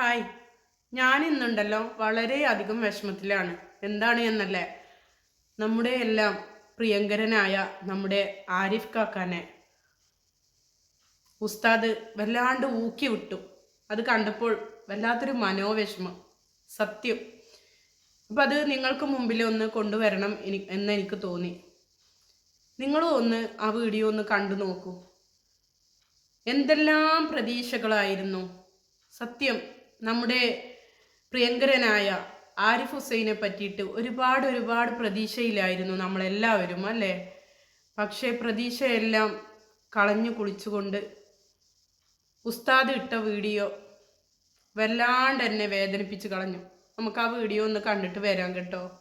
Hi. ഞാൻ ഇന്നുണ്ടല്ലോ വളരെയധികം വിഷമത്തിലാണ്. എന്താണ് എന്നല്ലേ? നമ്മുടെ എല്ലാം പ്രിയങ്കരനായ നമ്മുടെ ആരിഫ് കാക്കാനെ ഉസ്താദ് വല്ലാണ്ട് ഊക്കി വിട്ടു. അത് കണ്ടപ്പോൾ വല്ലാത്തൊരു മനോവിഷമം. സത്യം. അപ്പം അത് നിങ്ങൾക്ക് മുമ്പിൽ ഒന്ന് കൊണ്ടുവരണം എനി എന്ന് എനിക്ക് തോന്നി. നിങ്ങളും ഒന്ന് ആ വീഡിയോ ഒന്ന് കണ്ടു നോക്കൂ. എന്തെല്ലാം പ്രതീക്ഷകളായിരുന്നു. സത്യം. നമ്മുടെ പ്രിയങ്കരനായ ആരിഫ് ഹുസൈനെ പറ്റിയിട്ട് ഒരുപാട് ഒരുപാട് പ്രതീക്ഷയിലായിരുന്നു നമ്മളെല്ലാവരും അല്ലേ? പക്ഷേ പ്രതീക്ഷയെല്ലാം കളഞ്ഞു കുളിച്ചുകൊണ്ട് ഉസ്താദ് ഇട്ട വീഡിയോ വല്ലാണ്ട് എന്നെ വേദനിപ്പിച്ച് കളഞ്ഞു. നമുക്ക് ആ വീഡിയോ ഒന്ന് കണ്ടിട്ട് വരാം കേട്ടോ.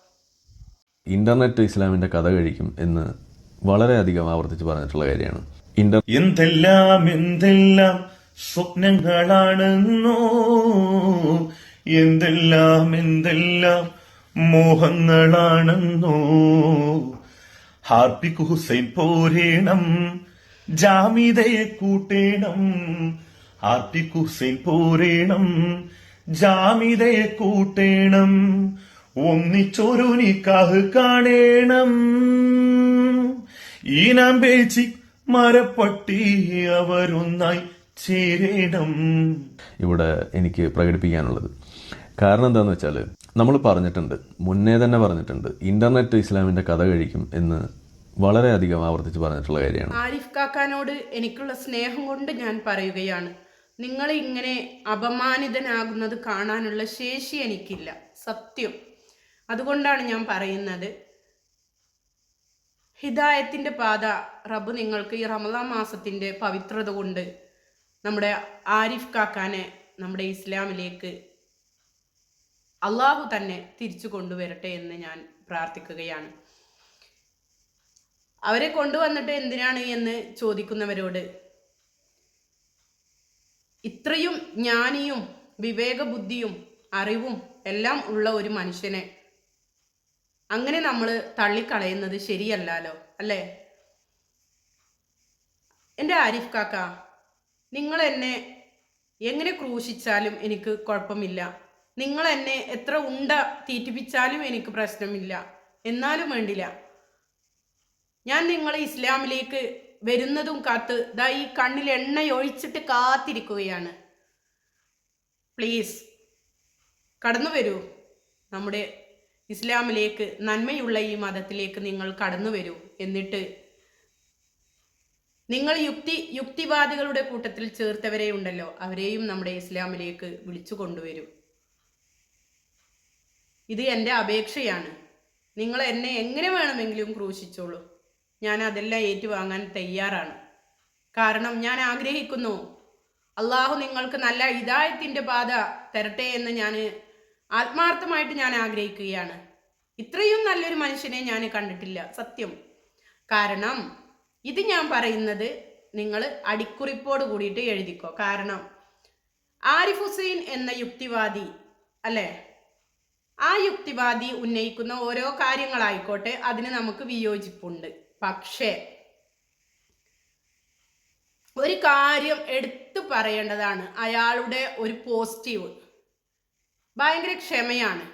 ഇന്റർനെറ്റ് ഇസ്ലാമിന്റെ കഥ കഴിക്കും എന്ന് വളരെയധികം ആവർത്തിച്ച് പറഞ്ഞിട്ടുള്ള കാര്യമാണ്. എന്തെല്ലാം എന്തെല്ലാം സ്വപ്നങ്ങളാണെന്നോ? എന്തെല്ലാം എന്തെല്ലാം മോഹങ്ങളാണെന്നോ? ഹാർപ്പിക് ഹുസൈൻ പോരേണം ജാമിതയെ കൂട്ടേണം. ഹാർപ്പിക് ഹുസൈൻ പോരേണം ജാമിതയെ കൂട്ടേണം. ഒന്നിച്ചൊരു നിക്കാഹ് കാണേണം. ഈ നാം പേച്ചി മരപ്പട്ടി അവരൊന്നായി ചേരേണം ഇവിടെ എനിക്ക് പ്രകടിപ്പിക്കാനുള്ളത്. കാരണം എന്താണെന്ന് വെച്ചാൽ നമ്മൾ പറഞ്ഞിട്ടുണ്ട് മുന്നേ തന്നെ പറഞ്ഞിട്ടുണ്ട് ഇന്റർനെറ്റ് ഇസ്ലാമിന്റെ കഥ കഴിക്കും എന്ന് വളരെയധികം ആവർത്തിച്ച് പറഞ്ഞിട്ടുള്ള കാര്യമാണ്. ആരിഫ് കാക്കാനോട് എനിക്കുള്ള സ്നേഹം കൊണ്ട് ഞാൻ പറയുകയാണ് നിങ്ങൾ ഇങ്ങനെ അപമാനിതനാകുന്നത് കാണാനുള്ള ശേഷി എനിക്കില്ല സത്യം. അതുകൊണ്ടാണ് ഞാൻ പറയുന്നത് ഹിദായത്തിന്റെ പാത റബ്ബ് നിങ്ങൾക്ക് ഈ റമദാ മാസത്തിന്റെ പവിത്രത കൊണ്ട് നമ്മുടെ ആരിഫ് കാക്കാനെ നമ്മുടെ ഇസ്ലാമിലേക്ക് അള്ളാഹു തന്നെ തിരിച്ചു കൊണ്ടുവരട്ടെ എന്ന് ഞാൻ പ്രാർത്ഥിക്കുകയാണ്. അവരെ കൊണ്ടുവന്നിട്ട് എന്തിനാണ് എന്ന് ചോദിക്കുന്നവരോട് ഇത്രയും ജ്ഞാനിയും വിവേകബുദ്ധിയും അറിവും എല്ലാം ഉള്ള ഒരു മനുഷ്യനെ അങ്ങനെ നമ്മൾ തള്ളിക്കളയുന്നത് ശരിയല്ലല്ലോ അല്ലേ? എന്റെ ആരിഫ് കാക്ക നിങ്ങൾ എന്നെ എങ്ങനെ ക്രൂശിച്ചാലും എനിക്ക് കുഴപ്പമില്ല. നിങ്ങൾ എന്നെ എത്ര ഉണ്ട തീറ്റിപ്പിച്ചാലും എനിക്ക് പ്രശ്നമില്ല. എന്നാലും വേണ്ടില്ല. ഞാൻ നിങ്ങളെ ഇസ്ലാമിലേക്ക് വരുന്നതും കാത്ത് ദാ ഈ കണ്ണിൽ എണ്ണ ഒഴിച്ചിട്ട് കാത്തിരിക്കുകയാണ്. പ്ലീസ് കടന്നു വരൂ. നമ്മുടെ ഇസ്ലാമിലേക്ക് നന്മയുള്ള ഈ മതത്തിലേക്ക് നിങ്ങൾ കടന്നു വരൂ. എന്നിട്ട് നിങ്ങൾ യുക്തി യുക്തിവാദികളുടെ കൂട്ടത്തിൽ ചേർത്തവരെ ഉണ്ടല്ലോ. അവരെയും നമ്മുടെ ഇസ്ലാമിലേക്ക് വിളിച്ചു കൊണ്ടുവരും. ഇത് എന്റെ അപേക്ഷയാണ്. നിങ്ങൾ എന്നെ എങ്ങനെ വേണമെങ്കിലും ക്രൂശിച്ചോളൂ. ഞാൻ അതെല്ലാം ഏറ്റുവാങ്ങാൻ തയ്യാറാണ്. കാരണം ഞാൻ ആഗ്രഹിക്കുന്നു അള്ളാഹു നിങ്ങൾക്ക് നല്ല ഇതായത്തിന്റെ പാത തരട്ടെ എന്ന് ഞാൻ ആത്മാർത്ഥമായിട്ട് ഞാൻ ആഗ്രഹിക്കുകയാണ്. ഇത്രയും നല്ലൊരു മനുഷ്യനെ ഞാൻ കണ്ടിട്ടില്ല സത്യം. കാരണം ഇത് ഞാൻ പറയുന്നത് നിങ്ങൾ അടിക്കുറിപ്പോട് കൂടിയിട്ട് എഴുതിക്കോ. കാരണം ആരിഫ് ഹുസൈൻ എന്ന യുക്തിവാദി അല്ലേ? ആ യുക്തിവാദി ഉന്നയിക്കുന്ന ഓരോ കാര്യങ്ങളായിക്കോട്ടെ അതിന് നമുക്ക് വിയോജിപ്പുണ്ട്. പക്ഷേ ഒരു കാര്യം എടുത്തു പറയേണ്ടതാണ്. അയാളുടെ ഒരു പോസിറ്റീവ് ഭയങ്കര ക്ഷമയാണ്.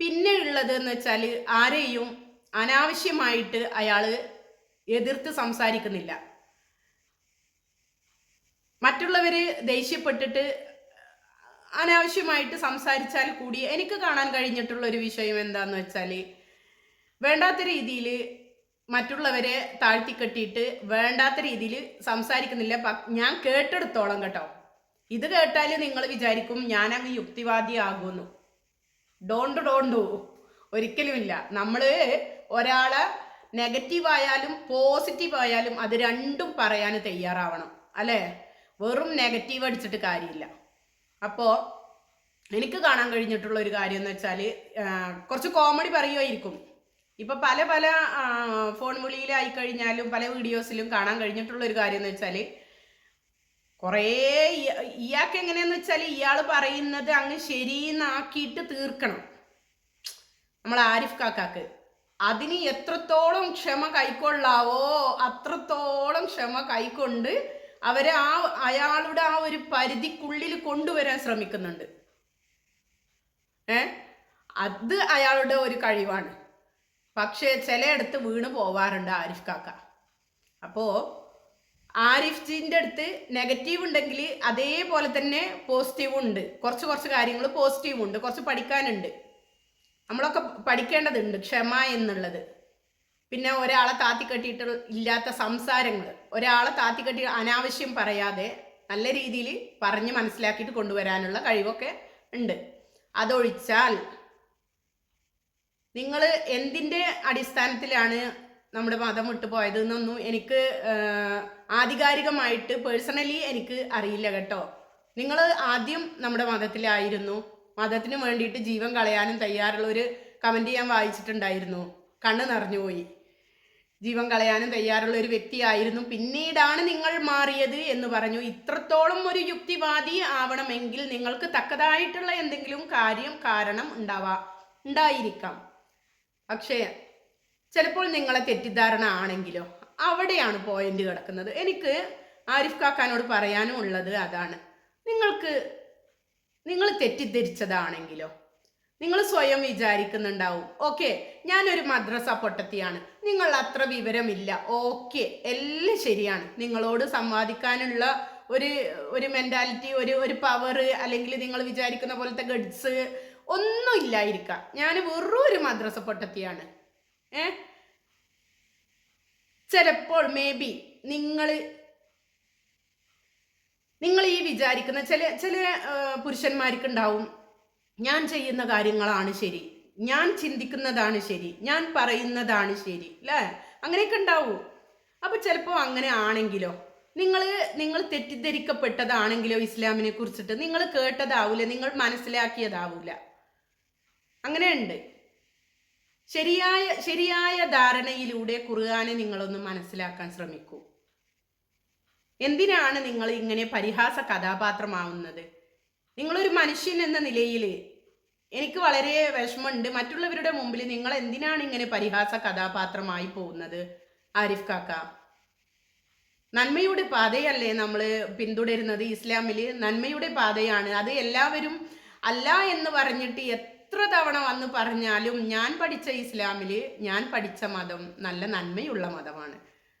പിന്നെ ഉള്ളത് എന്ന് വെച്ചാൽ ആരെയും അനാവശ്യമായിട്ട് അയാൾ എതിർത്ത് സംസാരിക്കുന്നില്ല. മറ്റുള്ളവർ ദേഷ്യപ്പെട്ടിട്ട് അനാവശ്യമായിട്ട് സംസാരിച്ചാൽ കൂടി എനിക്ക് കാണാൻ കഴിഞ്ഞിട്ടുള്ള ഒരു വിഷയം എന്താന്ന് വെച്ചാൽ വേണ്ടാത്ത രീതിയിൽ മറ്റുള്ളവരെ താഴ്ത്തിക്കെട്ടിയിട്ട് വേണ്ടാത്ത രീതിയിൽ സംസാരിക്കുന്നില്ല. ഞാൻ കേട്ടെടുത്തോളം കേട്ടോ. ഇത് കേട്ടാൽ നിങ്ങൾ വിചാരിക്കും ഞാനങ്ങ് യുക്തിവാദി ആകുമെന്നു ഡോണ്ട് ഡോണ്ടു. ഒരിക്കലുമില്ല. നമ്മൾ ഒരാളെ നെഗറ്റീവ് ആയാലും പോസിറ്റീവ് ആയാലും അത് രണ്ടും പറയാൻ തയ്യാറാവണം. അല്ലേ? വെറും നെഗറ്റീവ് അടിച്ചിട്ട് കാര്യമില്ല. അപ്പോൾ എനിക്ക് കാണാൻ കഴിഞ്ഞിട്ടുള്ള ഒരു കാര്യം എന്ന് വെച്ചാൽ കുറച്ച് കോമഡി പറയുമായിരിക്കും ഇപ്പൊ പല പല ഫോൺ വിളിയിലായി കഴിഞ്ഞാലും പല വീഡിയോസിലും കാണാൻ കഴിഞ്ഞിട്ടുള്ള ഒരു കാര്യം എന്ന് വെച്ചാൽ കുറേ ഇയ- ഇയാൾക്ക് എങ്ങനെയാന്ന് വെച്ചാൽ ഇയാൾ പറയുന്നത് അങ്ങ് ശരിയെന്നാക്കിയിട്ട് തീർക്കണം. നമ്മൾ ആരിഫ് കാക്കാക്ക്. അതിന് എത്രത്തോളം ക്ഷമ കൈക്കൊള്ളാവോ അത്രത്തോളം ക്ഷമ കൈക്കൊണ്ട് അവരെ ആ അയാളുടെ ആ ഒരു പരിധിക്കുള്ളിൽ കൊണ്ടുവരാൻ ശ്രമിക്കുന്നുണ്ട്. ഏ? അത് അയാളുടെ ഒരു കഴിവാണ്. പക്ഷേ ചിലയിടത്ത് വീണ് പോവാറുണ്ട് ആരിഫ് കാക്ക. അപ്പോൾ ആരിഫ് ജീന്റെ അടുത്ത് നെഗറ്റീവ് ഉണ്ടെങ്കിൽ അതേപോലെ തന്നെ പോസിറ്റീവും ഉണ്ട്. കുറച്ച് കുറച്ച് കാര്യങ്ങൾ പോസിറ്റീവും ഉണ്ട്. കുറച്ച് പഠിക്കാനുണ്ട്. നമ്മളൊക്കെ പഠിക്കേണ്ടതുണ്ട് ക്ഷമ എന്നുള്ളത്. പിന്നെ ഒരാളെ താത്തിക്കെട്ടിയിട്ട് ഇല്ലാത്ത സംസാരങ്ങൾ ഒരാളെ താത്തിക്കെട്ടി അനാവശ്യം പറയാതെ നല്ല രീതിയിൽ പറഞ്ഞ് മനസ്സിലാക്കിയിട്ട് കൊണ്ടുവരാനുള്ള കഴിവൊക്കെ ഉണ്ട്. അതൊഴിച്ചാൽ നിങ്ങൾ എന്തിന്റെ അടിസ്ഥാനത്തിലാണ് നമ്മുടെ മതം വിട്ടുപോയത് എന്നൊന്നും എനിക്ക് ആധികാരികമായിട്ട് പേഴ്സണലി എനിക്ക് അറിയില്ല കേട്ടോ. നിങ്ങൾ ആദ്യം നമ്മുടെ മതത്തിലായിരുന്നു. മതത്തിന് വേണ്ടിയിട്ട് ജീവൻ കളയാനും തയ്യാറുള്ള ഒരു കമന്റ് ഞാൻ വായിച്ചിട്ടുണ്ടായിരുന്നു. കണ്ണ് നിറഞ്ഞുപോയി ജീവൻ കളയാനും തയ്യാറുള്ള ഒരു വ്യക്തിയായിരുന്നു പിന്നീടാണ് നിങ്ങൾ മാറിയത് എന്ന് പറഞ്ഞു. ഇത്രത്തോളം ഒരു യുക്തിവാദി ആവണമെങ്കിൽ നിങ്ങൾക്ക് തക്കതായിട്ടുള്ള എന്തെങ്കിലും കാര്യം കാരണം ഉണ്ടാവാ ഉണ്ടായിരിക്കാം. പക്ഷേ ചിലപ്പോൾ നിങ്ങളെ തെറ്റിദ്ധാരണ ആണെങ്കിലോ അവിടെയാണ് പോയിന്റ് കിടക്കുന്നത്. എനിക്ക് ആരിഫ് കാക്കാനോട് പറയാനും ഉള്ളത് അതാണ്. നിങ്ങൾക്ക് നിങ്ങൾ തെറ്റിദ്ധരിച്ചതാണെങ്കിലോ? നിങ്ങൾ സ്വയം വിചാരിക്കുന്നുണ്ടാവും. ഓക്കെ ഞാനൊരു മദ്രസ പൊട്ടത്തിയാണ്. നിങ്ങൾ അത്ര വിവരമില്ല. ഓക്കെ എല്ലാം ശരിയാണ്. നിങ്ങളോട് സംവാദിക്കാനുള്ള ഒരു ഒരു മെന്റാലിറ്റി ഒരു ഒരു പവർ അല്ലെങ്കിൽ നിങ്ങൾ വിചാരിക്കുന്ന പോലത്തെ ഗഡ്സ് ഒന്നും ഇല്ലായിരിക്കാം. ഞാൻ വെറും ഒരു മദ്രസ പൊട്ടത്തിയാണ്. ഏ? ചിലപ്പോൾ മേ ബി നിങ്ങൾ നിങ്ങൾ ഈ വിചാരിക്കുന്ന ചില ചില പുരുഷന്മാർക്ക് ഉണ്ടാവും ഞാൻ ചെയ്യുന്ന കാര്യങ്ങളാണ് ശരി ഞാൻ ചിന്തിക്കുന്നതാണ് ശരി ഞാൻ പറയുന്നതാണ് ശരി അല്ലേ അങ്ങനെയൊക്കെ ഉണ്ടാവും. അപ്പൊ ചിലപ്പോൾ അങ്ങനെ ആണെങ്കിലോ നിങ്ങൾ നിങ്ങൾ തെറ്റിദ്ധരിക്കപ്പെട്ടതാണെങ്കിലോ ഇസ്ലാമിനെ കുറിച്ചിട്ട് നിങ്ങൾ കേട്ടതാവൂല നിങ്ങൾ മനസ്സിലാക്കിയതാവൂല. അങ്ങനെയുണ്ട്. ശരിയായ ശരിയായ ധാരണയിലൂടെ ഖുർആനെ നിങ്ങളൊന്ന് മനസ്സിലാക്കാൻ ശ്രമിക്കൂ. എന്തിനാണ് നിങ്ങൾ ഇങ്ങനെ പരിഹാസ കഥാപാത്രമാവുന്നത്? നിങ്ങളൊരു മനുഷ്യൻ എന്ന നിലയിൽ എനിക്ക് വളരെ വിഷമമുണ്ട്. മറ്റുള്ളവരുടെ മുമ്പിൽ നിങ്ങൾ എന്തിനാണ് ഇങ്ങനെ പരിഹാസ കഥാപാത്രമായി പോകുന്നത്? ആരിഫ് കാക്ക. നന്മയുടെ പാതയല്ലേ നമ്മൾ പിന്തുടരുന്നത് ഇസ്ലാമിൽ നന്മയുടെ പാതയാണ്. അത് എല്ലാവരും അല്ല എന്ന് പറഞ്ഞിട്ട് എത്ര തവണ വന്ന് പറഞ്ഞാലും ഞാൻ പഠിച്ച ഇസ്ലാമിൽ ഞാൻ പഠിച്ച മതം നല്ല നന്മയുള്ള മതമാണ്.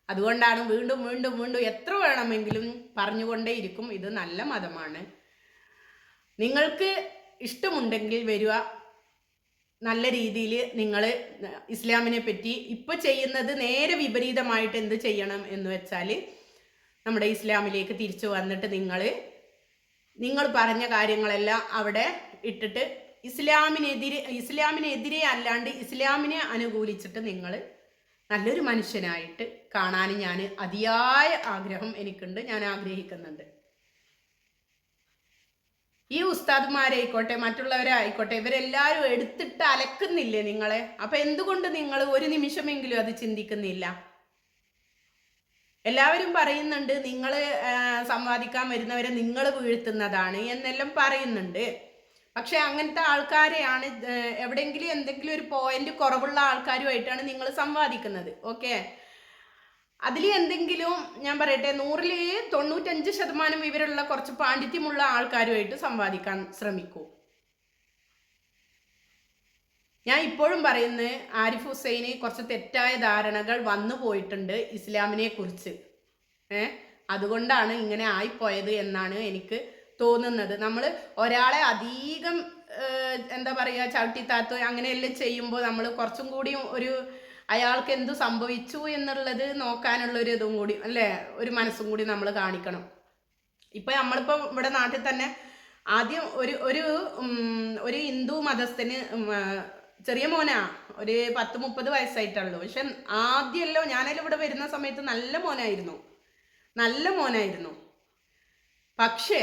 അതുകൊണ്ടാണ് വീണ്ടും വീണ്ടും വീണ്ടും എത്ര വേണമെങ്കിലും പറഞ്ഞുകൊണ്ടേയിരിക്കും. ഇത് നല്ല മതമാണ്. നിങ്ങൾക്ക് ഇഷ്ടമുണ്ടെങ്കിൽ വരിക. നല്ല രീതിയിൽ നിങ്ങൾ ഇസ്ലാമിനെ പറ്റി ഇപ്പോൾ ചെയ്യുന്നത് നേരെ വിപരീതമായിട്ട് എന്ത് ചെയ്യണം എന്ന് വെച്ചാൽ നമ്മുടെ ഇസ്ലാമിലേക്ക് തിരിച്ചു വന്നിട്ട് നിങ്ങൾ നിങ്ങൾ പറഞ്ഞ കാര്യങ്ങളെല്ലാം അവിടെ ഇട്ടിട്ട് ഇസ്ലാമിനെതിരെ ഇസ്ലാമിനെതിരെ അല്ലാണ്ട് ഇസ്ലാമിനെ അനുകൂലിച്ചിട്ട് നിങ്ങൾ നല്ലൊരു മനുഷ്യനായിട്ട് കാണാൻ ഞാൻ അതിയായ ആഗ്രഹം എനിക്കുണ്ട് ഞാൻ ആഗ്രഹിക്കുന്നുണ്ട്. ഈ ഉസ്താദ്മാരായിക്കോട്ടെ മറ്റുള്ളവരായിക്കോട്ടെ ഇവരെല്ലാവരും എടുത്തിട്ട് അലക്കുന്നില്ലേ നിങ്ങളെ? അപ്പൊ എന്തുകൊണ്ട് നിങ്ങൾ ഒരു നിമിഷമെങ്കിലും അത് ചിന്തിക്കുന്നില്ല? എല്ലാവരും പറയുന്നുണ്ട് നിങ്ങൾ സംവാദിക്കാൻ വരുന്നവരെ നിങ്ങൾ വീഴ്ത്തുന്നതാണ് എന്നെല്ലാം പറയുന്നുണ്ട്. പക്ഷെ അങ്ങനത്തെ ആൾക്കാരെയാണ് എവിടെങ്കിലും എന്തെങ്കിലും ഒരു പോയിന്റ് കുറവുള്ള ആൾക്കാരുമായിട്ടാണ് നിങ്ങൾ സംവാദിക്കുന്നത്. ഓക്കെ അതിൽ എന്തെങ്കിലും ഞാൻ പറയട്ടെ നൂറിൽ തൊണ്ണൂറ്റഞ്ച് ശതമാനം വിവരമുള്ള കുറച്ച് പാണ്ഡിത്യമുള്ള ആൾക്കാരുമായിട്ട് സംവാദിക്കാൻ ശ്രമിക്കൂ. ഞാൻ ഇപ്പോഴും പറയുന്നത് ആരിഫ് ഹുസൈന് കുറച്ച് തെറ്റായ ധാരണകൾ വന്നു പോയിട്ടുണ്ട് ഇസ്ലാമിനെ കുറിച്ച്. ഏഹ് അതുകൊണ്ടാണ് ഇങ്ങനെ ആയിപ്പോയത് എന്നാണ് എനിക്ക് തോന്നുന്നത്. നമ്മൾ ഒരാളെ അധികം എന്താ പറയുക ചവിട്ടിത്താത്തോ അങ്ങനെയെല്ലാം ചെയ്യുമ്പോൾ നമ്മൾ കുറച്ചും കൂടി ഒരു അയാൾക്ക് എന്തു സംഭവിച്ചു എന്നുള്ളത് നോക്കാനുള്ള ഒരു ഇതും കൂടി അല്ലേ? ഒരു മനസ്സും കൂടി നമ്മൾ കാണിക്കണം. ഇപ്പൊ നമ്മളിപ്പോ ഇവിടെ നാട്ടിൽ തന്നെ ആദ്യം ഒരു ഒരു ഒരു ഹിന്ദു മതസ്ഥന് ചെറിയ മോനാ ഒരു പത്ത് മുപ്പത് വയസ്സായിട്ടുള്ളു. പക്ഷെ ആദ്യമല്ലോ ഞാനെല്ലാം ഇവിടെ വരുന്ന സമയത്ത് നല്ല മോനായിരുന്നു. നല്ല മോനായിരുന്നു. പക്ഷേ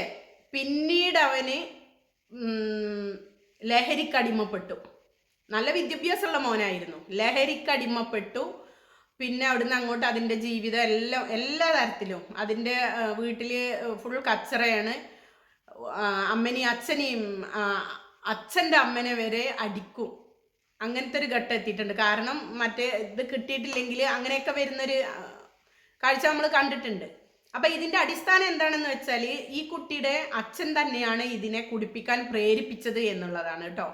പിന്നീട് അവന് ലഹരിക്കടിമപ്പെട്ടു. നല്ല വിദ്യാഭ്യാസമുള്ള മോനായിരുന്നു. ലഹരിക്കടിമപ്പെട്ടു. പിന്നെ അവിടുന്ന് അങ്ങോട്ട് അതിന്റെ ജീവിതം എല്ലാം എല്ലാ തരത്തിലും. അതിന്റെ വീട്ടിൽ ഫുൾ കച്ചറയാണ്. അമ്മനെയും അച്ഛനെയും അച്ഛന്റെ അമ്മനെ വരെ അടിക്കും. അങ്ങനത്തെ ഒരു ഘട്ടം എത്തിയിട്ടുണ്ട്. കാരണം മറ്റേ ഇത് കിട്ടിയിട്ടില്ലെങ്കിൽ അങ്ങനെയൊക്കെ വരുന്നൊരു കാഴ്ച നമ്മൾ കണ്ടിട്ടുണ്ട്. അപ്പൊ ഇതിന്റെ അടിസ്ഥാനം എന്താണെന്ന് വെച്ചാൽ ഈ കുട്ടിയുടെ അച്ഛൻ തന്നെയാണ് ഇതിനെ കുടിപ്പിക്കാൻ പ്രേരിപ്പിച്ചത് എന്നുള്ളതാണ് കേട്ടോ.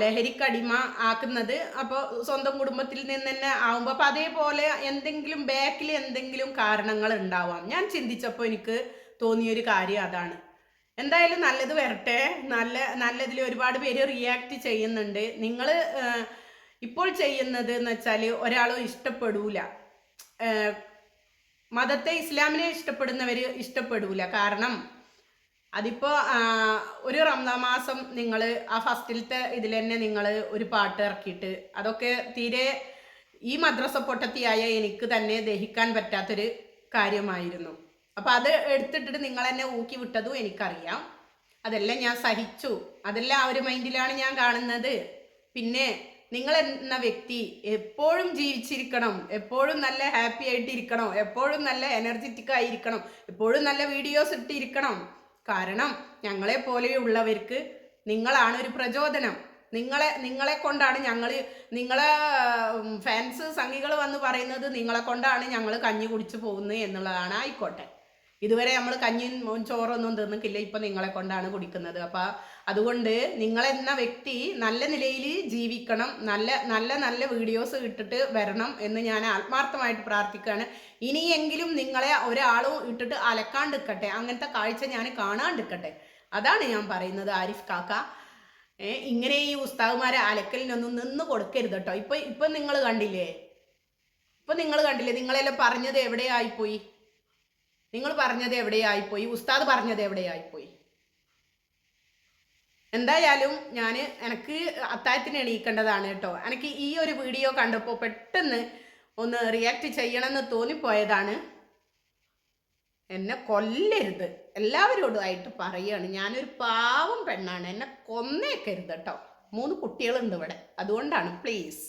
ലഹരിക്കടിമ ആക്കുന്നത്. അപ്പോൾ സ്വന്തം കുടുംബത്തിൽ നിന്ന് തന്നെ ആവുമ്പോൾ അപ്പോൾ അതേപോലെ എന്തെങ്കിലും ബാക്കിൽ എന്തെങ്കിലും കാരണങ്ങൾ ഉണ്ടാവാം. ഞാൻ ചിന്തിച്ചപ്പോൾ എനിക്ക് തോന്നിയൊരു കാര്യം അതാണ്. എന്തായാലും നല്ലത് വരട്ടെ. നല്ല നല്ലതിൽ ഒരുപാട് പേര് റിയാക്ട് ചെയ്യുന്നുണ്ട്. നിങ്ങൾ ഇപ്പോൾ ചെയ്യുന്നത് എന്ന് വെച്ചാൽ ഒരാളും ഇഷ്ടപ്പെടൂല. മതത്തെ ഇസ്ലാമിനെ ഇഷ്ടപ്പെടുന്നവർ ഇഷ്ടപ്പെടൂല. കാരണം അതിപ്പോൾ ഒരു റംസാൻ മാസം നിങ്ങൾ ആ ഫസ്റ്റിലത്തെ ഇതിൽ തന്നെ നിങ്ങൾ ഒരു പാട്ട് ഇറക്കിയിട്ട് അതൊക്കെ തീരെ ഈ മദ്രസ പൊട്ടത്തിയായ എനിക്ക് തന്നെ ദഹിക്കാൻ പറ്റാത്തൊരു കാര്യമായിരുന്നു. അപ്പം അത് എടുത്തിട്ടിട്ട് നിങ്ങൾ എന്നെ ഊക്കി വിട്ടതും എനിക്കറിയാം. അതെല്ലാം ഞാൻ സഹിച്ചു. അതെല്ലാം ആ ഒരു മൈൻഡിലാണ് ഞാൻ കാണുന്നത്. പിന്നെ നിങ്ങൾ എന്ന വ്യക്തി എപ്പോഴും ജീവിച്ചിരിക്കണം എപ്പോഴും നല്ല ഹാപ്പി ആയിട്ടിരിക്കണം എപ്പോഴും നല്ല എനർജറ്റിക് ആയിരിക്കണം എപ്പോഴും നല്ല വീഡിയോസ് ഇട്ടിരിക്കണം. കാരണം ഞങ്ങളെ പോലെയുള്ളവർക്ക് നിങ്ങളാണ് ഒരു പ്രചോദനം. നിങ്ങളെ നിങ്ങളെ കൊണ്ടാണ് ഞങ്ങൾ നിങ്ങളെ ഫാൻസ് സംഘികൾ വന്ന് പറയുന്നത് നിങ്ങളെ കൊണ്ടാണ് ഞങ്ങൾ കഞ്ഞി കുടിച്ചു പോകുന്നത് എന്നുള്ളതാണ് ആയിക്കോട്ടെ. ഇതുവരെ നമ്മൾ കഞ്ഞിയും ചോറൊന്നും തിന്നിക്കില്ല ഇപ്പം നിങ്ങളെ കൊണ്ടാണ് കുടിക്കുന്നത്. അപ്പൊ അതുകൊണ്ട് നിങ്ങൾ എന്ന വ്യക്തി നല്ല നിലയിൽ ജീവിക്കണം നല്ല നല്ല നല്ല വീഡിയോസ് ഇട്ടിട്ട് വരണം എന്ന് ഞാൻ ആത്മാർത്ഥമായിട്ട് പ്രാർത്ഥിക്കുകയാണ്. ഇനിയെങ്കിലും നിങ്ങളെ ഒരാളും ഇട്ടിട്ട് അലക്കാണ്ടിരിക്കട്ടെ അങ്ങനത്തെ കാഴ്ച ഞാൻ കാണാണ്ടിരിക്കട്ടെ. അതാണ് ഞാൻ പറയുന്നത് ആരിഫ് കാക്ക. ഇങ്ങനെ ഈ ഉസ്താവുമാരെ അലക്കലിനൊന്നും നിന്ന് കൊടുക്കരുത് കേട്ടോ ഇപ്പൊ ഇപ്പൊ നിങ്ങൾ കണ്ടില്ലേ? ഇപ്പൊ നിങ്ങൾ കണ്ടില്ലേ? നിങ്ങളെല്ലാം പറഞ്ഞത് എവിടെയായിപ്പോയി? നിങ്ങൾ പറഞ്ഞത് എവിടെയായിപ്പോയി? ഉസ്താദ് പറഞ്ഞത് എവിടെയായിപ്പോയി? എന്തായാലും ഞാൻ എനിക്ക് അത്തായത്തിന് എണീക്കേണ്ടതാണ് കേട്ടോ. എനിക്ക് ഈ ഒരു വീഡിയോ കണ്ടപ്പോൾ പെട്ടെന്ന് ഒന്ന് റിയാക്ട് ചെയ്യണമെന്ന് തോന്നിപ്പോയതാണ്. എന്നെ കൊല്ലരുത്. എല്ലാവരോടും ആയിട്ട് പറയുകയാണ് ഞാനൊരു പാവം പെണ്ണാണ്. എന്നെ കൊന്നേക്കരുത് കേട്ടോ. മൂന്ന് കുട്ടികളുണ്ട് ഇവിടെ. അതുകൊണ്ടാണ് പ്ലീസ്